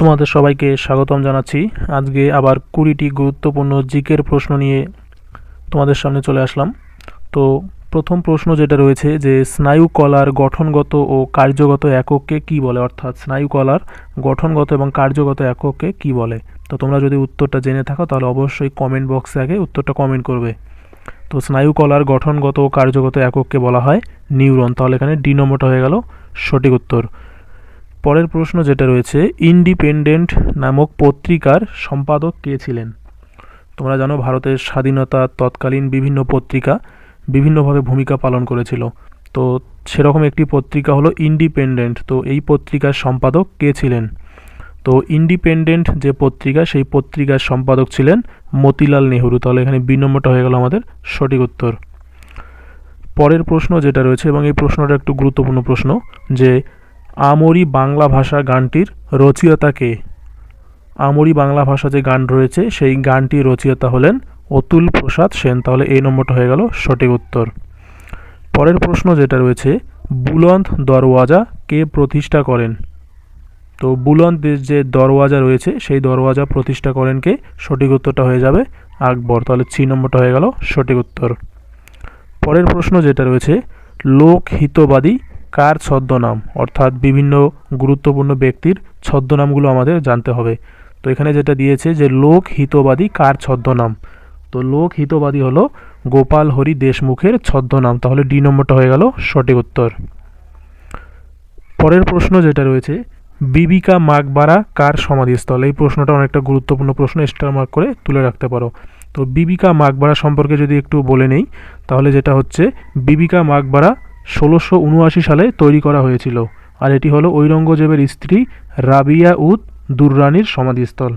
তোমাদের সবাইকে স্বাগতম জানাচ্ছি। আজকে আবার কুড়িটি গুরুত্বপূর্ণ জিকের প্রশ্ন নিয়ে তোমাদের সামনে চলে আসলাম। তো প্রথম প্রশ্ন যেটা রয়েছে যে, স্নায়ু কলার গঠনগত ও কার্যগত একককে কি বলে? অর্থাৎ স্নায়ু কলার গঠনগত এবং কার্যগত একককে কি বলে? তো তোমরা যদি উত্তরটা জেনে থাকো, তাহলে অবশ্যই কমেন্ট বক্সে আগে উত্তরটা কমেন্ট করবে। তো স্নায়ু কলার গঠনগত ও কার্যগত একককে বলা হয় নিউরন। তাহলে এখানে ডি নম্বরটা হয়ে গেল সঠিক উত্তর। পরের প্রশ্ন যেটা রয়েছে ইন্ডিপেন্ডেন্ট নামক পত্রিকার সম্পাদক কে ছিলেন? তোমরা জানো, ভারতের স্বাধীনতা তৎকালীন বিভিন্ন পত্রিকা বিভিন্নভাবে ভূমিকা পালন করেছিল। তো সেরকম একটি পত্রিকা হলো ইন্ডিপেন্ডেন্ট তো এই পত্রিকার সম্পাদক কে ছিলেন? তো ইন্ডিপেন্ডেন্ট যে পত্রিকা, সেই পত্রিকার সম্পাদক ছিলেন মতিলাল নেহরু। তাহলে এখানে বি নম্বরটা হয়ে গেল আমাদের সঠিক উত্তর। পরের প্রশ্ন যেটা রয়েছে, এবং এই প্রশ্নটা একটু গুরুত্বপূর্ণ প্রশ্ন, যে আমরি বাংলা ভাষা গানটির রচয়িতা কে? আমরি বাংলা ভাষা যে গান রয়েছে, সেই গানটির রচয়িতা হলেন অতুল প্রসাদ সেন। তাহলে এই নম্বরটা হয়ে গেল সঠিক উত্তর। পরের প্রশ্ন যেটা রয়েছে, বুলন্দ দরওয়াজা কে প্রতিষ্ঠা করেন? তো বুলন্দ যে দরওয়াজা রয়েছে, সেই দরওয়াজা প্রতিষ্ঠা করেন কে? সঠিক উত্তরটা হয়ে যাবে আকবর। তাহলে সি নম্বরটা হয়ে গেল সঠিক উত্তর। পরের প্রশ্ন যেটা রয়েছে লোক হিতবাদী কার ছদ্মনাম? অর্থাৎ বিভিন্ন গুরুত্বপূর্ণ ব্যক্তির ছদ্মনামগুলো আমাদের জানতে হবে। তো এখানে যেটা দিয়েছে যে লোক হিতবাদী কার ছদ্মনাম? তো লোক হিতবাদী হলো গোপাল হরি দেশমুখের ছদ্মনাম। তাহলে ডি নম্বরটা হয়ে গেল সঠিক উত্তর। পরের প্রশ্ন যেটা রয়েছে, বিবিকা মাকবারা কার সমাধিস্থল? এই প্রশ্নটা অনেকটা গুরুত্বপূর্ণ প্রশ্ন, স্টার মার্ক করে তুলে রাখতে পারো। তো বিবিকা মাকবারা সম্পর্কে যদি একটু বলে নেই, তাহলে যেটা হচ্ছে, বিবিকা মাকবারা ষোলোশো উনআশি সালে তৈরি করা হয়েছিল, আর এটি হলো ঔরঙ্গজেবের স্ত্রী রাবিয়া উদ দুররানির সমাধিস্থল।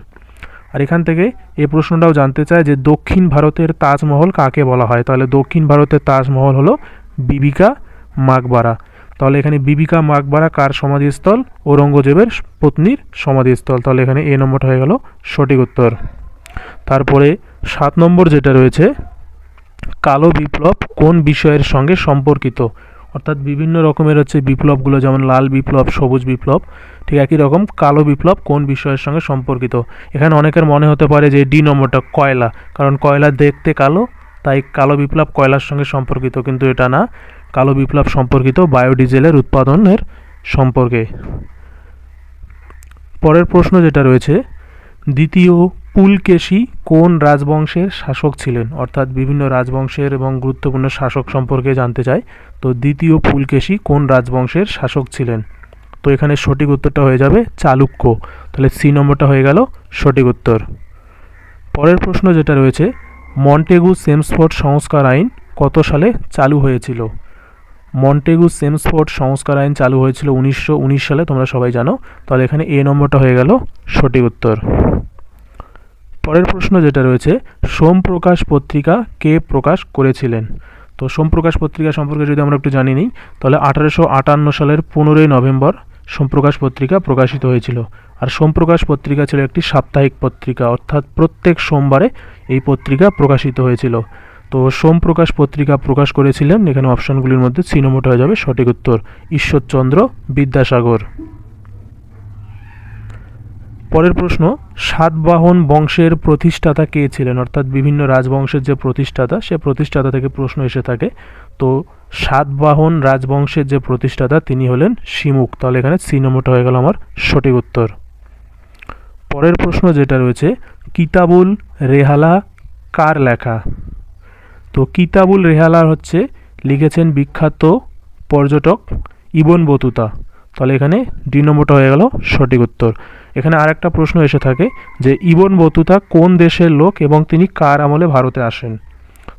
আর এখান থেকে এই প্রশ্নটাও জানতে চায় যে দক্ষিণ ভারতের তাজমহল কাকে বলা হয়? তাহলে দক্ষিণ ভারতের তাজমহল হলো বিবিকা মাকবারা। তাহলে এখানে বিবিকা মাকবারা কার সমাধিস্থল? ঔরঙ্গজেবের পত্নীর সমাধিস্থল। তাহলে এখানে এ নম্বরটা হয়ে গেল সঠিক উত্তর। তারপরে সাত নম্বর যেটা রয়েছে, কালো বিপ্লব কোন বিষয়ের সঙ্গে সম্পর্কিত? অর্থাৎ বিভিন্ন রকমের হচ্ছে বিপ্লবগুলো, যেমন লাল বিপ্লব, সবুজ বিপ্লব, ঠিক একই রকম কালো বিপ্লব কোন বিষয়ের সঙ্গে সম্পর্কিত? এখানে অনেকের মনে হতে পারে যে ডি নম্বরটা কয়লা, কারণ কয়লা দেখতে কালো, তাই কালো বিপ্লব কয়লার সঙ্গে সম্পর্কিত, কিন্তু এটা না। কালো বিপ্লব সম্পর্কিত বায়োডিজেলের উৎপাদনের সম্পর্কে। পরের প্রশ্ন যেটা রয়েছে, দ্বিতীয় পুলকেশী কোন রাজবংশের শাসক ছিলেন? অর্থাৎ বিভিন্ন রাজবংশের এবং গুরুত্বপূর্ণ শাসক সম্পর্কে জানতে চাই। তো দ্বিতীয় পুলকেশী কোন রাজবংশের শাসক ছিলেন? তো এখানে সঠিক উত্তরটা হয়ে যাবে চালুক্য। তাহলে সি নম্বরটা হয়ে গেল সঠিক উত্তর। পরের প্রশ্ন যেটা রয়েছে, মন্টেগু সেমসফোর্ড সংস্কার আইন কত সালে চালু হয়েছিল? মন্টেগু সেমসফোর্ড সংস্কার আইন চালু হয়েছিল উনিশশো উনিশ সালে, তোমরা সবাই জানো। তাহলে এখানে এ নম্বরটা হয়ে গেল সঠিক উত্তর। পরের প্রশ্ন যেটা রয়েছে সোমপ্রকাশ পত্রিকা কে প্রকাশ করেছিলেন? তো সোমপ্রকাশ পত্রিকা সম্পর্কে যদি আমরা একটু জানি নিই, তাহলে আঠারোশো আটান্ন সালের পনেরোই নভেম্বর সোমপ্রকাশ পত্রিকা প্রকাশিত হয়েছিল। আর সোমপ্রকাশ পত্রিকা ছিল একটি সাপ্তাহিক পত্রিকা, অর্থাৎ প্রত্যেক সোমবারে এই পত্রিকা প্রকাশিত হয়েছিল। তো সোমপ্রকাশ পত্রিকা প্রকাশ করেছিলেন, এখানে অপশানগুলির মধ্যে সিনোমোট হয়ে যাবে সঠিক উত্তর, ঈশ্বরচন্দ্র বিদ্যাসাগর। পরের প্রশ্ন, সাতবাহন বংশের প্রতিষ্ঠাতা কে ছিলেন? অর্থাৎ বিভিন্ন রাজবংশের যে প্রতিষ্ঠাতা, সে প্রতিষ্ঠাতা থেকে প্রশ্ন এসে থাকে। তো সাতবাহন রাজবংশের যে প্রতিষ্ঠাতা, তিনি হলেন শিমুক। তাহলে এখানে সি নম্বরটা হয়ে গেল আমার সঠিক উত্তর। পরের প্রশ্ন যেটা রয়েছে, কিতাবুল রেহালা কার লেখা? তো কিতাবুল রেহালা হচ্ছে লিখেছেন বিখ্যাত পর্যটক ইবন বতুতা। তাহলে এখানে দুই নম্বরটা হয়ে গেল সঠিক উত্তর। এখানে আর একটা প্রশ্ন এসে থাকে যে ইবন বতুতা কোন দেশের লোক এবং তিনি কার আমলে ভারতে আসেন?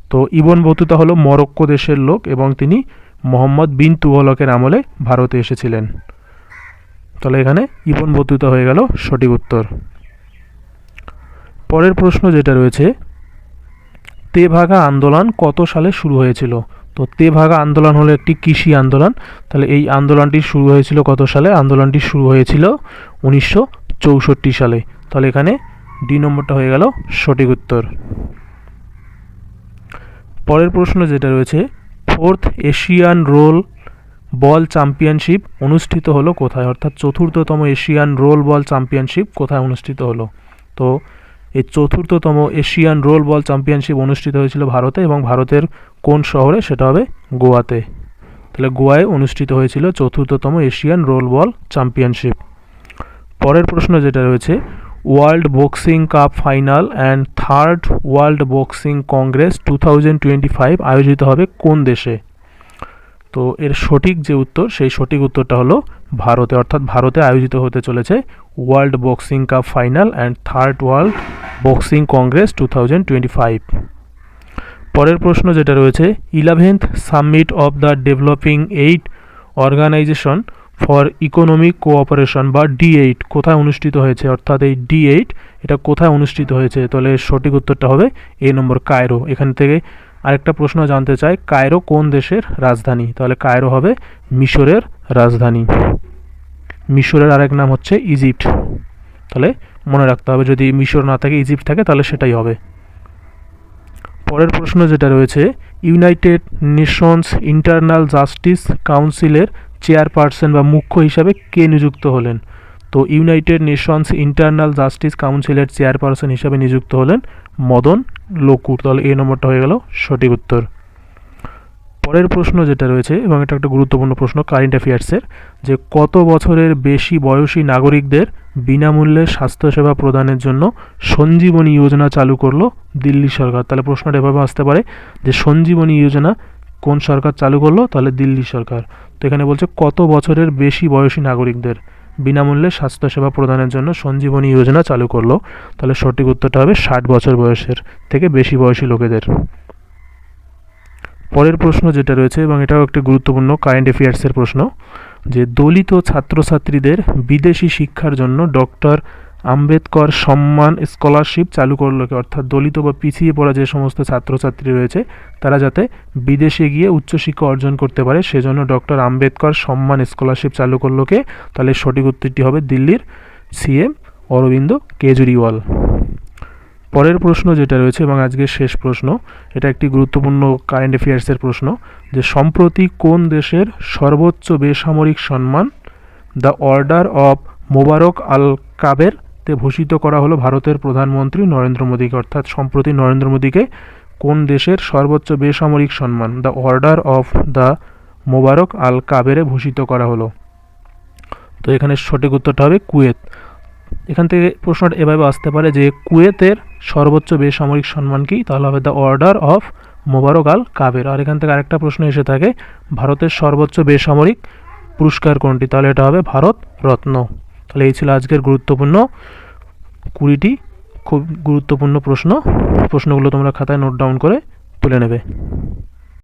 তো ইবন বতুতা হলো মরক্কো দেশের লোক এবং তিনি মোহাম্মদ বিন তুগলকের আমলে ভারতে এসেছিলেন। তাহলে এখানে ইবন বতুতা হয়ে গেল সঠিক উত্তর। পরের প্রশ্ন যেটা রয়েছে, তেভাগা আন্দোলন কত সালে শুরু হয়েছিল? তো তেভাগা আন্দোলন হলো একটি কৃষি আন্দোলন। তাহলে এই আন্দোলনটি শুরু হয়েছিল কত সালে? আন্দোলনটি শুরু হয়েছিল উনিশশো চৌষট্টি সালে। তাহলে এখানে ডি নম্বরটা হয়ে গেল সঠিক উত্তর। পরের প্রশ্ন যেটা রয়েছে fourth Asian roll ball championship অনুষ্ঠিত হলো কোথায়? অর্থাৎ চতুর্থতম এশিয়ান রোল বল চ্যাম্পিয়নশিপ কোথায় অনুষ্ঠিত হলো? তো এই চতুর্থতম এশিয়ান রোল বল চ্যাম্পিয়নশিপ অনুষ্ঠিত হয়েছিল ভারতে এবং ভারতের কোন শহরে? সেটা হবে গোয়াতে। তাহলে গোয়ায় অনুষ্ঠিত হয়েছিল চতুর্থতম এশিয়ান রোল বল চ্যাম্পিয়নশিপ পরের প্রশ্ন যেটা রয়েছে world boxing cup final and third world boxing congress two thousand twenty five আয়োজিত হবে কোন দেশে? তো এর সঠিক যে উত্তর, সেই সঠিক উত্তরটা হলো ভারতে। অর্থাৎ ভারতে আয়োজিত হতে চলেছে world boxing cup final and third world boxing congress two thousand twenty five পরের প্রশ্ন যেটা রয়েছে eleventh summit of the developing eight organisation for economic cooperation বা ডি এইট, কোথায় অনুষ্ঠিত হয়েছে? অর্থাৎ এই ডি এইট, এটা কোথায় অনুষ্ঠিত হয়েছে? তাহলে সঠিক উত্তরটা হবে এ নম্বর কায়রো। এখান থেকে আরেকটা প্রশ্ন জানতে চাই, কায়রো কোন দেশের রাজধানী? তাহলে কায়রো হবে মিশরের রাজধানী। মিশরের আরেক নাম হচ্ছে ইজিপ্ট। তাহলে মনে রাখতে হবে, যদি মিশর না থাকে, ইজিপ্ট থাকে, তাহলে সেটাই হবে। পরের প্রশ্ন যেটা রয়েছে, ইউনাইটেড নেশনস ইন্টারনাল জাস্টিস কাউন্সিলের চেয়ারপারসন বা মুখ্য হিসাবে কে নিযুক্ত হলেন? তো ইউনাইটেড নেশনস ইন্টারনাল জাস্টিস কাউন্সিলের চেয়ারপারসন হিসাবে নিযুক্ত হলেন মদন লোকুর। তাহলে এই নম্বরটা হয়ে গেল সঠিক উত্তর। পরের প্রশ্ন যেটা রয়েছে, এবং এটা একটা গুরুত্বপূর্ণ প্রশ্ন কারেন্ট অ্যাফেয়ার্সের যে কত বছরের বেশি বয়সী নাগরিকদের বিনামূল্যে স্বাস্থ্যসেবা প্রদানের জন্য সঞ্জীবনী যোজনা চালু করল দিল্লি সরকার? তাহলে প্রশ্নটা এভাবে আসতে পারে যে সঞ্জীবনী যোজনা কোন সরকার চালু করল? তাহলে দিল্লি সরকার। তো এখানে বলছে, কত বছরের বেশি বয়সী নাগরিকদের বিনামূল্যে স্বাস্থ্যসেবা প্রদানের জন্য সঞ্জীবনী যোজনা চালু করল? তাহলে সঠিক উত্তরটা হবে ষাট বছর বয়সের থেকে বেশি বয়সী লোকেদের। পরের প্রশ্ন যেটা রয়েছে, এবং এটাও একটি গুরুত্বপূর্ণ কারেন্ট অ্যাফেয়ার্সের প্রশ্ন, যে দলিত ছাত্রছাত্রীদের বিদেশি শিক্ষার জন্য ডক্টর আম্বেদকর সম্মান স্কলারশিপ চালু করল কি? অর্থাৎ দলিত বা পিছিয়ে পড়া যে সমস্ত ছাত্রছাত্রী রয়েছে, তারা যাতে বিদেশে গিয়ে উচ্চশিক্ষা অর্জন করতে পারে, সেজন্য ডক্টর আম্বেদকর সম্মান স্কলারশিপ চালু করল কে? তাহলে সঠিক উত্তরটি হবে দিল্লির সিএম অরবিন্দ কেজরিওয়াল। পরের প্রশ্ন যেটা রয়েছে এবং আজকের শেষ প্রশ্ন, এটা একটি গুরুত্বপূর্ণ কারেন্ট অ্যাফেয়ার্সের প্রশ্ন, যে সম্প্রতি কোন দেশের সর্বোচ্চ বেসামরিক সম্মান the order of Mubarak Al Kabeer তে ভূষিত করা হলো ভারতের প্রধানমন্ত্রী নরেন্দ্র মোদীকে। অর্থাৎ সম্প্রতি নরেন্দ্র মোদীকে কোন দেশের সর্বোচ্চ বেসামরিক সম্মান, the order of the Mubarak Al কাবেরে ভূষিত করা হলো? তো এখানে সঠিক উত্তরটা হবে কুয়েত। এখান থেকে প্রশ্নটা এভাবে আসতে পারে যে কুয়েতের সর্বোচ্চ বেসামরিক সম্মান কি? তাহলে হবে the order of Mubarak Al Kabeer. আর এখান থেকে আরেকটা প্রশ্ন এসে থাকে, ভারতের সর্বোচ্চ বেসামরিক পুরস্কার কোনটি? তাহলে এটা হবে ভারত রত্ন। তাহলে এই ছিল আজকের গুরুত্বপূর্ণ কুড়িটি খুব গুরুত্বপূর্ণ প্রশ্ন। প্রশ্নগুলো তোমরা খাতায় নোট ডাউন করে তুলে নেবে।